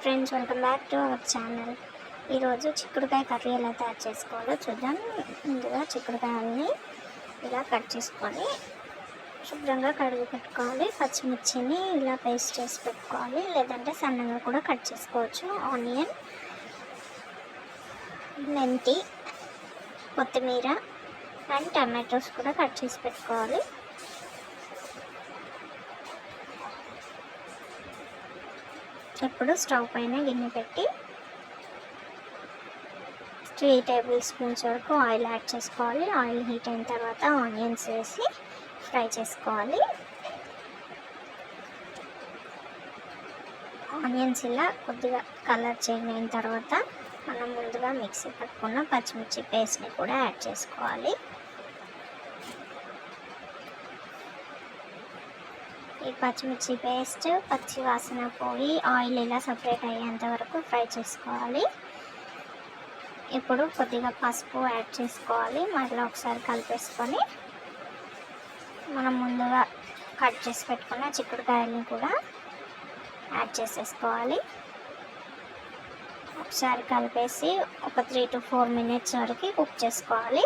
Friends welcome back to our channel ఈరోజు చిక్కుడుకాయ curry ఎలా తయారు చేసుకోవాలో చూద్దాం. ముందుగా చిక్కుడుకాయల్ని ఇలా కట్ చేసుకొని శుభ్రంగా కడిగి పెట్టుకోవాలి. పచ్చిమిర్చిని ఇలా పేస్ట్ చేసి పెట్టుకోవాలి. లేదంటే సన్నగా కూడా కట్ చేసుకోవచ్చు. ఆనియన్ మెంతి కొత్తిమీర అండ్ టమాటోస్ కూడా కట్ చేసి పెట్టుకోవాలి. ఇప్పుడు స్టవ్ పైన గిన్నె పెట్టి త్రీ టేబుల్ స్పూన్స్ వరకు ఆయిల్ యాడ్ చేసుకోవాలి. ఆయిల్ హీట్ అయిన తర్వాత ఆనియన్స్ వేసి ఫ్రై చేసుకోవాలి. ఆనియన్స్ ఇలా కొద్దిగా కలర్ చేంజ్ అయిన తర్వాత మనం ముందుగా మిక్సీ పట్టుకున్న పచ్చిమిర్చి పేస్ట్ని కూడా యాడ్ చేసుకోవాలి. ఈ పచ్చిమిర్చి పేస్ట్ పచ్చి వాసన పోయి ఆయిల్ ఇలా సపరేట్ అయ్యేంత వరకు ఫ్రై చేసుకోవాలి. ఇప్పుడు కొద్దిగా పసుపు యాడ్ చేసుకోవాలి. మళ్ళీ ఒకసారి కలిపేసుకొని మనం ముందుగా కట్ చేసి పెట్టుకున్న చిక్కుడుకాయలని కూడా యాడ్ చేసేసుకోవాలి. ఒకసారి కలిపేసి ఒక త్రీ టు ఫోర్ మినిట్స్ వరకు కుక్ చేసుకోవాలి.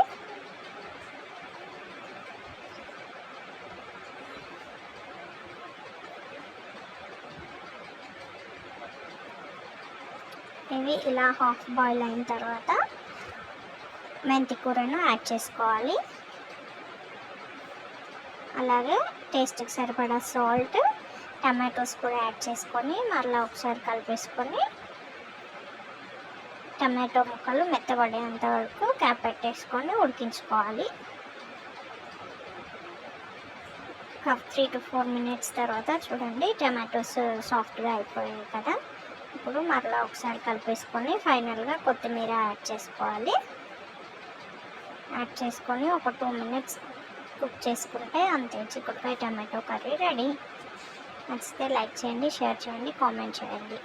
ఇవి ఇలా హాఫ్ బాయిల్ అయిన తర్వాత మెంతి కూరను యాడ్ చేసుకోవాలి. అలాగే టేస్ట్కి సరిపడా సాల్ట్ టమాటోస్ కూడా యాడ్ చేసుకొని మరలా ఒకసారి కలిపేసుకొని టమాటో ముక్కలు మెత్తబడేంత వరకు క్యాప్ పెట్టేసుకొని ఉడికించుకోవాలి. త్రీ టు ఫోర్ మినిట్స్ తర్వాత చూడండి టమాటోస్ సాఫ్ట్గా అయిపోయాయి కదా. ఇప్పుడు మరలా ఒకసారి కలిపేసుకొని ఫైనల్గా కొత్తిమీర యాడ్ చేసుకోవాలి. యాడ్ చేసుకొని ఒక టూ మినిట్స్ కుక్ చేసుకుంటే అంతే చిక్కుడుకాయ టమాటో కర్రీ రెడీ. నచ్చితే లైక్ చేయండి షేర్ చేయండి కామెంట్ చేయండి.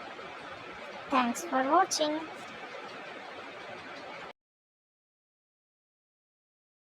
Thanks for watching.